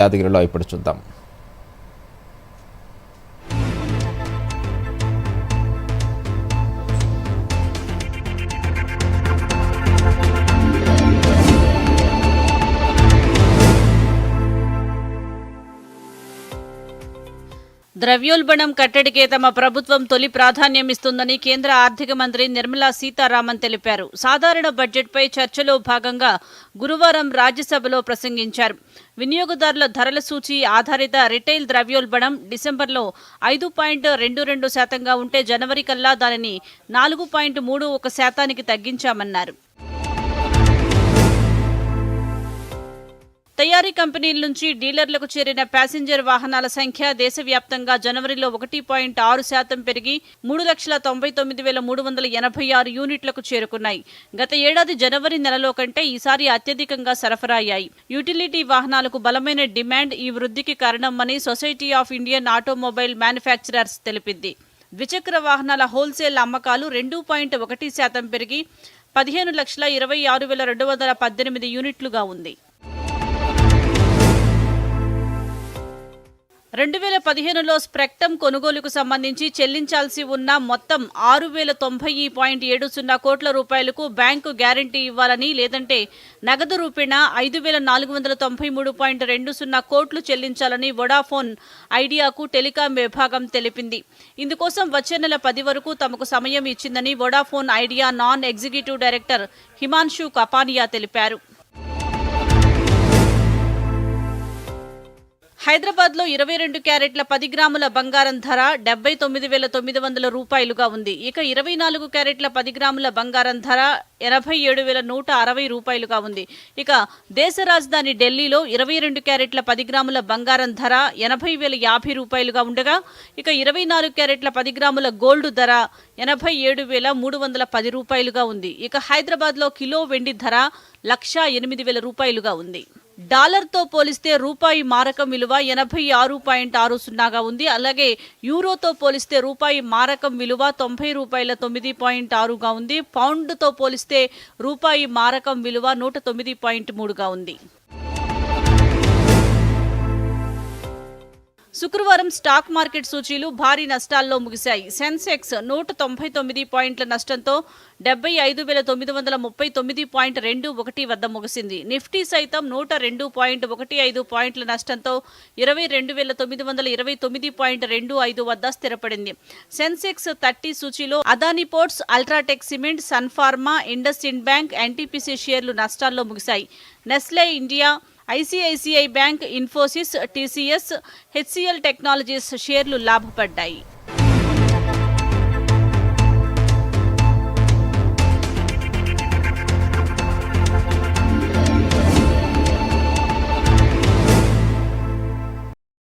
యాదగిరిలో ఇప్పుడు చూద్దాం. ద్రవ్యోల్బణం కట్టడికే తమ ప్రభుత్వం తొలి ప్రాధాన్యమిస్తుందని కేంద్ర ఆర్థిక మంత్రి నిర్మలా సీతారామన్ తెలిపారు. సాధారణ బడ్జెట్పై చర్చలో భాగంగా గురువారం రాజ్యసభలో ప్రసంగించారు. వినియోగదారుల ధరల సూచి ఆధారిత రిటైల్ ద్రవ్యోల్బణం డిసెంబర్లో ఐదు పాయింట్ రెండు రెండు శాతంగా ఉంటే జనవరి కల్లా దానిని నాలుగు పాయింట్ మూడు ఒక శాతానికి తగ్గించామన్నారు. తయారీ కంపెనీల నుంచి డీలర్లకు చేరిన ప్యాసింజర్ వాహనాల సంఖ్య దేశవ్యాప్తంగా జనవరిలో ఒకటి పాయింట్ ఆరు శాతం పెరిగి మూడు లక్షల తొంభై తొమ్మిది వేల మూడు వందల ఎనభై ఆరు యూనిట్లకు చేరుకున్నాయి. గత ఏడాది జనవరి నెలలో కంటే ఈసారి అత్యధికంగా సరఫరా అయ్యాయి యూటిలిటీ వాహనాలకు బలమైన డిమాండ్ ఈ వృద్ధికి కారణమని society of Indian automobile manufacturers తెలిపింది. ద్విచక్ర వాహనాల హోల్సేల్ అమ్మకాలు రెండు పాయింట్ ఒకటి శాతం పెరిగి పదిహేను లక్షల ఇరవై ఆరు వేల రెండు వందల పద్దెనిమిది యూనిట్లుగా ఉంది. రెండు వేల పదిహేనులో స్ప్రెక్టమ్ కొనుగోలుకు సంబంధించి చెల్లించాల్సి ఉన్న మొత్తం ఆరు వేల తొంభై పాయింట్ ఏడు సున్నా కోట్ల రూపాయలకు బ్యాంకు గ్యారంటీ ఇవ్వాలని లేదంటే నగదు రూపేణా ఐదు వేల నాలుగు వందల తొంభై మూడు పాయింట్ రెండు సున్నా కోట్లు చెల్లించాలని వొడాఫోన్ ఐడియాకు టెలికాం విభాగం తెలిపింది. ఇందుకోసం వచ్చే నెల పది వరకు తమకు సమయం ఇచ్చిందని Vodafone Idea non executive director Himanshu Kapania తెలిపారు. హైదరాబాద్లో ఇరవై రెండు క్యారెట్ల పది గ్రాముల బంగారం ధర డెబ్బై తొమ్మిది వేల తొమ్మిది వందల రూపాయలుగా ఉంది. ఇక ఇరవై నాలుగు క్యారెట్ల పది గ్రాముల బంగారం ధర ఎనభై ఏడు వేల నూట అరవై రూపాయలుగా ఉంది. ఇక దేశ రాజధాని ఢిల్లీలో ఇరవై రెండు క్యారెట్ల పది గ్రాముల బంగారం ధర ఎనభై వేల యాభై రూపాయలుగా ఉండగా ఇక ఇరవై నాలుగు క్యారెట్ల పది గ్రాముల గోల్డ్ ధర ఎనభై ఏడు వేల మూడు వందల పది రూపాయలుగా ఉంది. ఇక హైదరాబాద్లో కిలో వెండి ధర లక్షా ఎనిమిది వేల రూపాయలుగా ఉంది. డాలర్తో పోలిస్తే రూపాయి మారకం విలువ ఎనభై ఆరు పాయింట్ ఆరు సున్నాగా ఉంది. అలాగే యూరోతో పోలిస్తే రూపాయి మారకం విలువ తొంభై రూపాయల తొమ్మిది పాయింట్ ఆరుగా ఉంది. పౌండ్తో పోలిస్తే రూపాయి మారకం విలువ నూట తొమ్మిది పాయింట్ మూడుగా ఉంది. శుక్రవారం స్టాక్ మార్కెట్ సూచీలు భారీ నష్టాల్లో ముగిశాయి. సెన్సెక్స్ నూట తొంభై తొమ్మిది పాయింట్ల నష్టంతో డెబ్బై ఐదు వేల తొమ్మిది వందల ముప్పై తొమ్మిది పాయింట్ రెండు ఒకటి వద్ద ముగిసింది. నిఫ్టీ సైతం నూట రెండు పాయింట్ ఒకటి ఐదు పాయింట్ల నష్టంతో ఇరవై రెండు వేల తొమ్మిది వందల ఇరవై తొమ్మిది పాయింట్ రెండు ఐదు వద్ద స్థిరపడింది. Sensex thirty సూచీలో Adani ports UltraTech cement Sun Pharma IndusInd bank NTPC షేర్లు నష్టాల్లో ముగిశాయి. Nestle India ICICI bank Infosys TCS HCL technologies షేర్లు లాభపడ్డాయి.